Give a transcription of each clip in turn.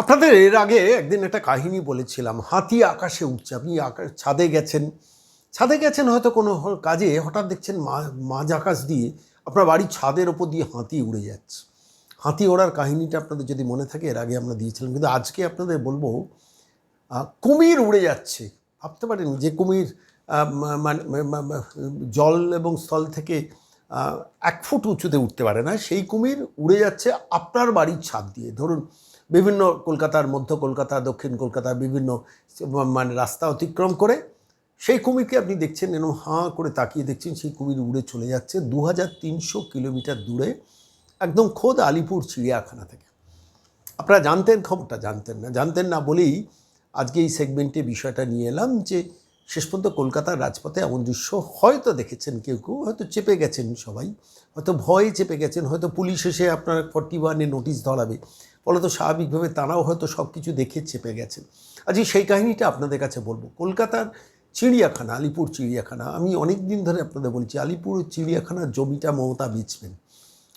আপনাদের এর আগে একদিন একটা কাহিনী বলেছিলাম, হাতি আকাশে উঠছে। আপনি ছাদে গেছেন। ছাদে গেছেন হয়তো কোনো কাজে, হঠাৎ দেখছেন মাঝ আকাশ দিয়ে আপনার বাড়ির ছাদের ওপর দিয়ে হাতি উড়ে যাচ্ছে। হাতি ওড়ার কাহিনীটা আপনাদের যদি মনে থাকে, এর আগে আমরা দিয়েছিলাম। কিন্তু আজকে আপনাদের বলব কুমির উড়ে যাচ্ছে। ভাবতে পারেন যে কুমির মানে জল এবং স্থল থেকে এক ফুট উঁচুতে উঠতে পারে না। সেই কুমির উড়ে যাচ্ছে আপনার বাড়ির ছাদ দিয়ে। ধরুন বিভিন্ন কলকাতার মধ্য কলকাতা, দক্ষিণ কলকাতার বিভিন্ন মানে রাস্তা অতিক্রম করে সেই কুমিরকে আপনি দেখছেন এরকম হাঁ করে তাকিয়ে দেখছেন, সেই কুমির উড়ে চলে যাচ্ছে দু হাজার তিনশো কিলোমিটার দূরে একদম খোদ আলিপুর চিড়িয়াখানা থেকে। আপনারা জানতেন, খবরটা জানতেন না। জানতেন না বলেই আজকে এই সেগমেন্টে বিষয়টা নিয়ে এলাম যে শেষ পর্যন্ত কলকাতার রাজপথে এমন দৃশ্য হয়তো দেখেছেন কেউ কেউ, হয়তো চেপে গেছেন সবাই, হয়তো ভয়ে চেপে গেছেন, হয়তো পুলিশ এসে আপনার ফর্টি ওয়ানে নোটিশ ধরাবে। ফলত স্বাভাবিকভাবে তারাও হয়তো সব কিছু দেখে চেপে গেছেন। আজকে সেই কাহিনীটা আপনাদের কাছে বলব। কলকাতার চিড়িয়াখানা, আলিপুর চিড়িয়াখানা, আমি অনেক দিন ধরে আপনাদের বলছি, আলিপুর চিড়িয়াখানার জমিটা মমতা বেচবেন।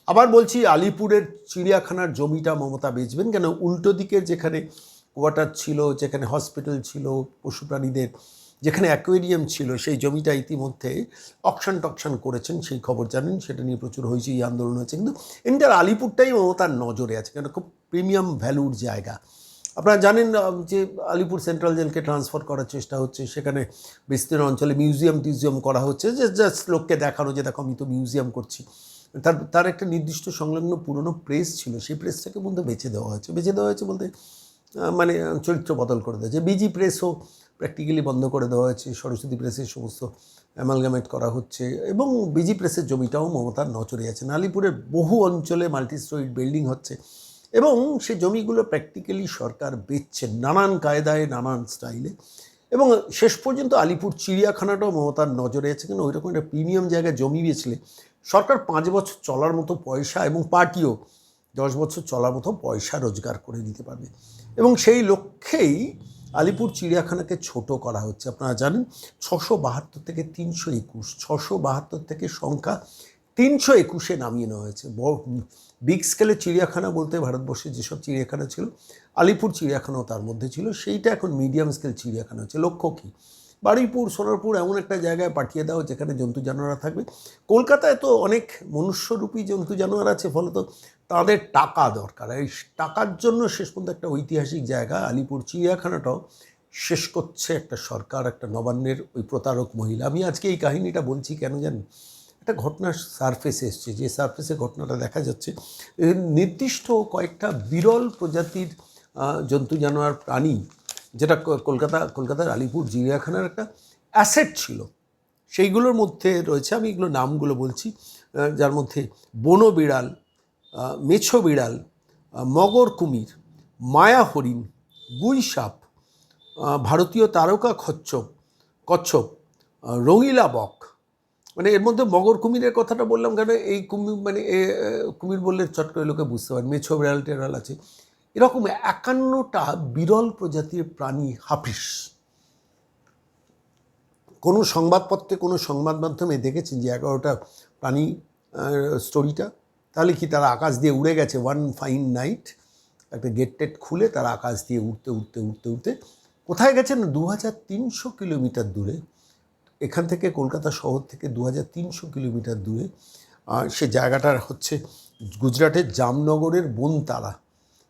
আবার বলছি, আলিপুরের চিড়িয়াখানার জমিটা মমতা বেচবেন কেন? উল্টো দিকের যেখানে কোয়ার্টার ছিল, যেখানে হসপিটাল ছিল পশু প্রাণীদের যেখানে অ্যাকোয়ারিয়াম ছিল, সেই জমিটা ইতিমধ্যে অকশন টকশন করেছেন, সেই খবর জানেন, সেটা নিয়ে প্রচুর হয়েছে এই আন্দোলন হয়েছে। কিন্তু এন্টার আলিপুরটাই মমতার নজরে আছে, কেন খুব প্রিমিয়াম ভ্যালুর জায়গা। আপনারা জানেন যে আলিপুর সেন্ট্রাল জেলকে ট্রান্সফার করার চেষ্টা হচ্ছে, সেখানে বিস্তীর্ণ অঞ্চলে মিউজিয়াম টিউজিয়াম করা হচ্ছে, যে জাস্ট লোককে দেখানো যে, দেখো, আমি তো মিউজিয়াম করছি। তার তার একটা নির্দিষ্ট সংলগ্ন পুরনো প্রেস ছিল, সেই প্রেসটাকে বলতে বেছে দেওয়া হয়েছে। বেছে দেওয়া হয়েছে বলতে মানে চরিত্র বদল করে দেওয়া হয়েছে। বিজি প্রেসও প্র্যাকটিক্যালি বন্ধ করে দেওয়া হয়েছে। সরস্বতী প্রেসের সমস্ত অ্যামালগামেট করা হচ্ছে এবং বিজি প্রেসের জমিটাও মমতার নজরে আছে। আলিপুরের বহু অঞ্চলে মাল্টি স্টোরিড বিল্ডিং হচ্ছে এবং সে জমিগুলো প্র্যাকটিক্যালি সরকার বেচছে নানান কায়দায়, নানান স্টাইলে এবং শেষ পর্যন্ত আলিপুর চিড়িয়াখানাটাও মমতার নজরে আছে। কিন্তু ওইরকম একটা প্রিমিয়াম জায়গায় জমি বেচলে সরকার পাঁচ বছর চলার মতো পয়সা এবং পার্টিও দশ বছর চলার মতো পয়সা রোজগার করে দিতে পারবে। এবং সেই লক্ষ্যেই আলিপুর চিড়িয়াখানাকে ছোট করা হচ্ছে। আপনারা জানেন ছশো বাহাত্তর থেকে তিনশো একুশ, ছশো বাহাত্তর থেকে সংখ্যা তিনশো একুশে নামিয়ে নেওয়া হয়েছে। বিগ স্কেলে চিড়িয়াখানা বলতে ভারতবর্ষে যেসব চিড়িয়াখানা ছিল, আলিপুর চিড়িয়াখানাও তার মধ্যে ছিল। সেইটা এখন মিডিয়াম স্কেল চিড়িয়াখানা হচ্ছে। লক্ষ্য কী? বারুইপুর, সোনারপুর এমন একটা জায়গায় পাঠিয়ে দাও যেখানে জন্তু জানোয়ার থাকবে। কলকাতায় তো অনেক মনুষ্যরূপী জন্তু জানোয়ার আছে, ফলত তাদের টাকা দরকার। এই টাকার জন্য শেষ পর্যন্ত একটা ঐতিহাসিক জায়গা, আলিপুর চিড়িয়াখানাটাও শেষ করছে একটা সরকার, একটা নবান্নের ওই প্রতারক মহিলা। আমি আজকে এই কাহিনীটা বলছি কেন জানেন একটা ঘটনা সারফেসে এসছে। যে সারফেসে ঘটনাটা দেখা যাচ্ছে নির্দিষ্ট কয়েকটা বিরল প্রজাতির জন্তু জানোয়ার প্রাণী যেটা কলকাতা, কলকাতার আলিপুর চিড়িয়াখানার একটা অ্যাসেট ছিল। সেইগুলোর মধ্যে রয়েছে, আমি এগুলো নামগুলো বলছি যার মধ্যে বনো বিড়াল মেছো বিড়াল মগর কুমির, মায়া হরিণ, গুই সাপ ভারতীয় তারকা কচ্ছপ কচ্ছপ রঙিলা বক। মানে এর মধ্যে মগর কুমিরের কথাটা বললাম কেন? এই কুমির মানে কুমির বললে চট করে লোকে বুঝতে পারে। মেছো বিড়াল টেড়াল আছে। এরকম একান্নটা বিরল প্রজাতির প্রাণী হাফিস। কোনো সংবাদপত্রে, কোনো সংবাদ মাধ্যমে দেখেছেন যে এগারোটা প্রাণী স্টোরিটা? তাহলে কি তারা আকাশ দিয়ে উড়ে গেছে? ওয়ান ফাইন নাইট একটা গেট টেট খুলে তারা আকাশ দিয়ে উঠতে উঠতে উঠতে উঠতে কোথায় গেছেন? দু হাজার তিনশো কিলোমিটার দূরে। এখান থেকে কলকাতা শহর থেকে দু হাজার তিনশো কিলোমিটার দূরে। সে জায়গাটার হচ্ছে গুজরাটের জামনগরের বনতারা।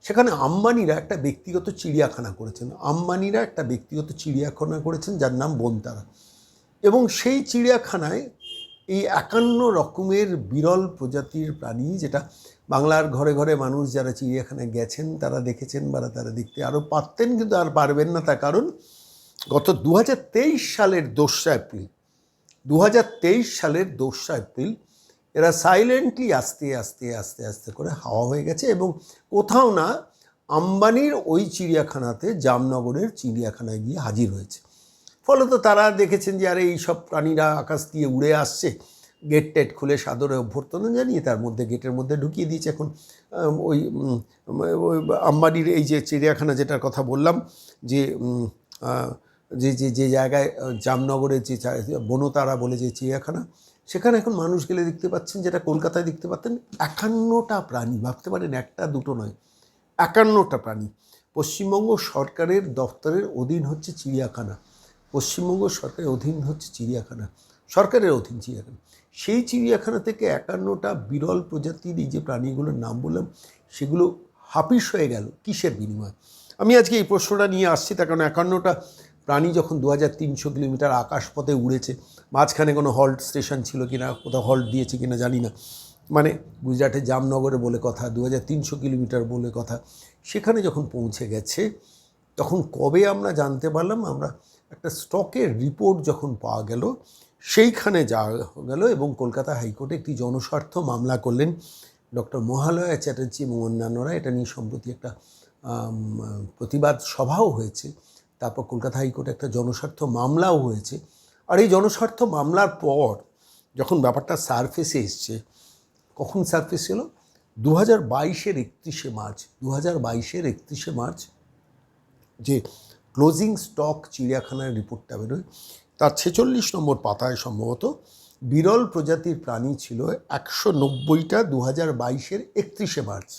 সেখানে আম্বানিরা একটা ব্যক্তিগত চিড়িয়াখানা করেছেন। আম্বানিরা একটা ব্যক্তিগত চিড়িয়াখানা করেছেন যার নাম বনতারা। এবং সেই চিড়িয়াখানায় এই একান্ন রকমের বিরল প্রজাতির প্রাণী যেটা বাংলার ঘরে ঘরে মানুষ যারা চিড়িয়াখানায় গেছেন, তারা দেখেছেন বা তারা দেখতে আরও পারতেন কিন্তু আর পারবেন না তার কারণ গত দু হাজার তেইশ সালের দোসরা এপ্রিল দু হাজার তেইশ সালের দোসরা এপ্রিল এরা সাইলেন্টলি আস্তে আস্তে আস্তে আস্তে করে হাওয়া হয়ে গেছে এবং কোথাও না আম্বানির ওই চিড়িয়াখানাতে জামনগরের চিড়িয়াখানায় গিয়ে হাজির হয়েছে। ফলত তারা দেখেছেন যে, আরে, এইসব প্রাণীরা আকাশ দিয়ে উড়ে আসছে। গেট টেট খুলে সাদরে অভ্যর্থনা জানিয়ে তার মধ্যে, গেটের মধ্যে ঢুকিয়ে দিয়েছে। এখন ওই আম্বানির এই যে চিড়িয়াখানা যেটার কথা বললাম যে যে যে জায়গায়, জামনগরের যে, বনতারা বলে যে চিড়িয়াখানা সেখানে এখন মানুষ গেলে দেখতে পাচ্ছেন যেটা কলকাতায় দেখতে পাচ্ছেন, একান্নটা প্রাণী, ভাবতে পারেন একটা দুটো নয়, একান্নটা প্রাণী। পশ্চিমবঙ্গ সরকারের দপ্তরের অধীন হচ্ছে চিড়িয়াখানা, পশ্চিমবঙ্গ সরকারের অধীন হচ্ছে চিড়িয়াখানা, সরকারের অধীন চিড়িয়াখানা। সেই চিড়িয়াখানা থেকে একান্নটা বিরল প্রজাতির এই যে প্রাণীগুলোর নাম বললাম, সেগুলো হাপিস হয়ে গেল কিসের বিনিময়ে? আমি আজকে এই প্রশ্নটা নিয়ে আসছি, তার কারণ একান্নটা প্রাণী যখন দু হাজার তিনশো কিলোমিটার আকাশপথে উড়েছে, মাঝখানে কোনো হল্ট স্টেশন ছিল কি না কোথাও হল্ট দিয়েছে কিনা জানি না। মানে গুজরাটে জামনগরে বলে কথা দু হাজার তিনশো কিলোমিটার বলে কথা, সেখানে যখন পৌঁছে গেছে, তখন কবে আমরা জানতে পারলাম? আমরা একটা স্টকের রিপোর্ট যখন পাওয়া গেল, সেইখানে যাওয়া গেল এবং কলকাতা হাইকোর্টে একটি জনস্বার্থ মামলা করলেন ডক্টর মহালয়া চ্যাটার্জি এবং অন্যান্যরা। এটা নিয়ে সম্প্রতি একটা প্রতিবাদ সভাও হয়েছে। তারপর কলকাতা হাইকোর্টে একটা জনস্বার্থ মামলাও হয়েছে। আর এই জনস্বার্থ মামলার পর যখন ব্যাপারটা সারফেসে এসছে, কখন সারফেস এলো? দু হাজার বাইশের একত্রিশে মার্চ। দু হাজার বাইশের একত্রিশে মার্চ যে ক্লোজিং স্টক চিড়িয়াখানার রিপোর্টটা বেরোয়, তার ছেচল্লিশ নম্বর পাতায় সম্ভবত বিরল প্রজাতির প্রাণী ছিল একশো নব্বইটা দু হাজার বাইশের একত্রিশে মার্চ।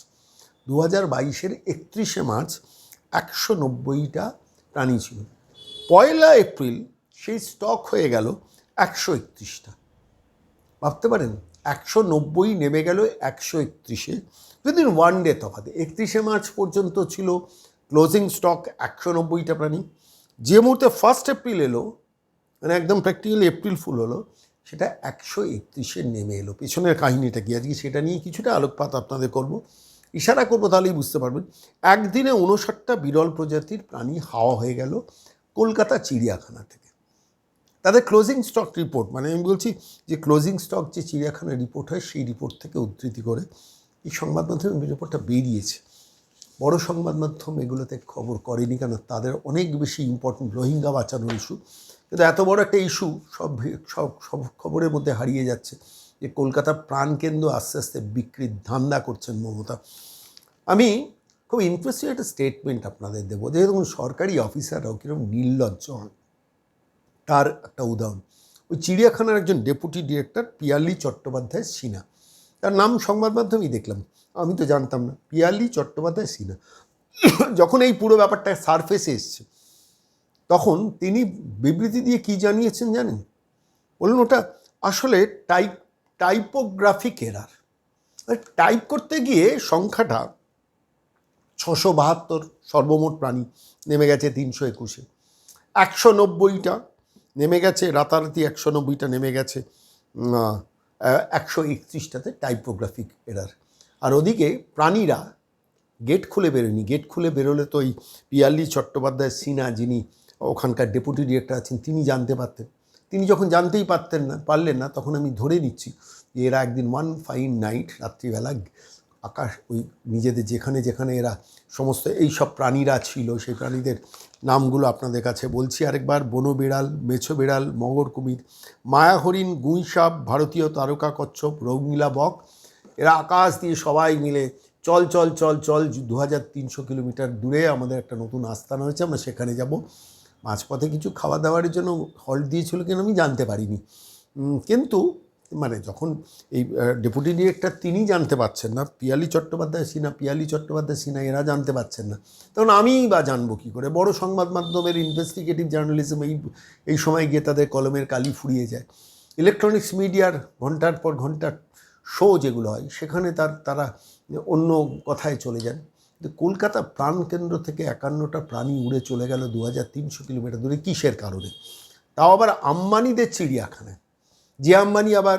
দু হাজার বাইশের একত্রিশে মার্চ একশো নব্বইটা প্রাণী ছিল। পয়লা এপ্রিল সেই স্টক হয়ে গেল একশো একত্রিশটা। ভাবতে পারেন, একশো নব্বই নেমে গেল একশো একত্রিশে। উইদিন ওয়ান ডে তফাতে, একত্রিশে মার্চ পর্যন্ত ছিল ক্লোজিং স্টক একশো নব্বইটা প্রাণী। যে মুহূর্তে ফার্স্ট এপ্রিল এলো মানে একদম প্র্যাকটিক্যালি এপ্রিল ফুল হলো, সেটা একশো একত্রিশে নেমে এলো। পেছনের কাহিনীটা কি? আজকে সেটা নিয়ে কিছুটা আলোকপাত আপনাদের করব। ইশারা করব তাহলেই বুঝতে পারবেন। একদিনে উনষাটটা বিরল প্রজাতির প্রাণী হাওয়া হয়ে গেল কলকাতা চিড়িয়াখানা থেকে। তাদের ক্লোজিং স্টক রিপোর্ট মানে আমি বলছি যে ক্লোজিং স্টক যে চিড়িয়াখানার রিপোর্ট হয়, সেই রিপোর্ট থেকে উদ্ধৃতি করে এই সংবাদ মাধ্যমে রিপোর্টটা বেরিয়েছে। বড় সংবাদ মাধ্যম এগুলোতে খবর করেনি কেন? তাদের অনেক বেশি ইম্পর্টেন্ট রোহিঙ্গা বাঁচানোর ইস্যু কিন্তু এত বড় একটা ইস্যু সব সব সব খবরের মধ্যে হারিয়ে যাচ্ছে। যে কলকাতার প্রাণকেন্দ্র আস্তে আস্তে বিক্রির ধান্দা করছেন মমতা। আমি খুব ইন্টারেস্টিং একটা স্টেটমেন্ট আপনাদের দেবো। যে দেখুন, সরকারি অফিসাররাও কীরকম নির্লজ্জ হন। তার একটা উদাহরণ। ওই চিড়িয়াখানার একজন ডেপুটি ডিরেক্টর পিয়ালি চট্টোপাধ্যায় সিনহা। তার নাম সংবাদ মাধ্যমেই দেখলাম। আমি তো জানতাম না। পিয়ালি চট্টোপাধ্যায় সিনহা। যখন এই পুরো ব্যাপারটা সারফেসে এসছে, তখন তিনি বিবৃতি দিয়ে কি জানিয়েছেন জানেন? বলুন ওটা। আসলে টাইপ টাইপোগ্রাফিক এরার টাইপ করতে গিয়ে সংখ্যাটা ছশো বাহাত্তর সর্বমোট প্রাণী নেমে গেছে তিনশো একুশে। একশো নব্বইটা নেমে গেছে, রাতারাতি একশো নব্বইটা নেমে গেছে একশো একত্রিশটাতে টাইপোগ্রাফিক এরার আর ওদিকে প্রাণীরা গেট খুলে বেরোয়নি। গেট খুলে বেরোলে তো ওই পিয়াল্লি চট্টোপাধ্যায় সিনহা যিনি ওখানকার ডেপুটি ডিরেক্টর আছেন, তিনি জানতে পারতেন। তিনি যখন জানতেই পারতেন না, পারলেন না, তখন আমি ধরে নিচ্ছি যে এরা একদিন ওয়ান ফাইন নাইট রাত্রিবেলা আকাশ, ওই নিজেদের যেখানে যেখানে এরা সমস্ত এই সব প্রাণীরা ছিল, সেই প্রাণীদের নামগুলো আপনাদের কাছে বলছি। আরেকবার, বনো বিড়াল, মেছো বিড়াল, মগর কুমির মায়া হরিণ গুঁইসাপ, ভারতীয় তারকা কচ্ছপ রৌমিলা বক, এরা আকাশ দিয়ে সবাই মিলে চল চল চল চল, দু হাজার তিনশো কিলোমিটার দূরে আমাদের একটা নতুন আস্থান হয়েছে, আমরা সেখানে যাব। মাঝপথে কিছু খাওয়া দাওয়ার জন্য হল্ট দিয়েছিল কিনা আমি জানতে পারিনি। কিন্তু মানে যখন এই ডেপুটি ডিরেক্টর তিনি জানতে পারছেন না, পিয়ালি চট্টোপাধ্যায় সিনহা, পিয়ালি চট্টোপাধ্যায় সিনহা এরা জানতে পারছেন না, তখন আমিই বা জানব কী করে? বড় সংবাদ মাধ্যমের ইনভেস্টিগেটিভ জার্নালিজম এই এই সময় গিয়ে তাদের কলমের কালি ফুরিয়ে যায়। ইলেকট্রনিক্স মিডিয়ার ঘণ্টার পর ঘণ্টার শো যেগুলো হয়, সেখানে তার, তারা অন্য কথায় চলে কিন্তু কলকাতা প্রাণকেন্দ্র থেকে একান্নটা প্রাণী উড়ে চলে গেল দু হাজার তিনশো কিলোমিটার দূরে কিসের কারণে? তাও আবার আম্বানিদের চিড়িয়াখানায় যে আম্বানি আবার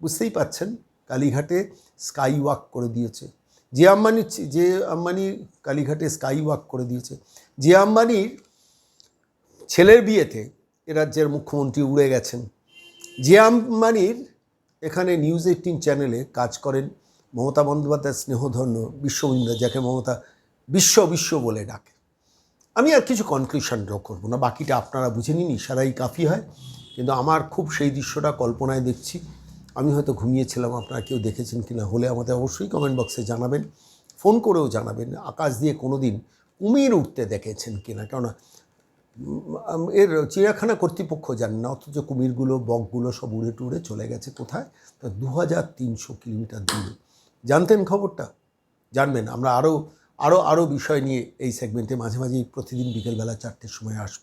বুঝতেই পাচ্ছেন, কালীঘাটে স্কাই ওয়াক করে দিয়েছে। যে আম্বানি যে আম্বানি কালীঘাটে স্কাই ওয়াক করে দিয়েছে। যে আম্বানির ছেলের বিয়েতে এ রাজ্যের মুখ্যমন্ত্রী উড়ে গেছেন। যে আম্বানির এখানে নিউজ এইটিন চ্যানেলে কাজ করেন মমতা বন্দ্যোপাধ্যায় স্নেহধন্য বিশ্ববিন্দু, যাকে মমতা বিশ্ব বিশ্ব বলে ডাকে। আমি আর কিছু কনক্লুশন ড্র করব না, বাকিটা আপনারা বুঝে নিন, ইশারাই কাফি হয়। কিন্তু আমার খুব সেই দৃশ্যটা কল্পনায় দেখছি। আমি হয়তো ঘুমিয়েছিলাম, আপনারা কেউ দেখেছেন কি না হলে আমাদের অবশ্যই কমেন্ট বক্সে জানাবেন। ফোন করেও জানাবেন, আকাশ দিয়ে কোনো দিন কুমির উঠতে দেখেছেন কি না কেননা এর চিড়িয়াখানা কর্তৃপক্ষ জানেন না, অথচ কুমিরগুলো, বকগুলো সব উড়ে টুড়ে চলে গেছে কোথায়? তো দু হাজার তিনশো কিলোমিটার দূরে। জানতেন খবরটা, জানবেন। আমরা আরও আরও আরও বিষয় নিয়ে এই সেগমেন্টে মাঝে, মাঝেই প্রতিদিন বিকেলবেলা চারটের সময় আসব।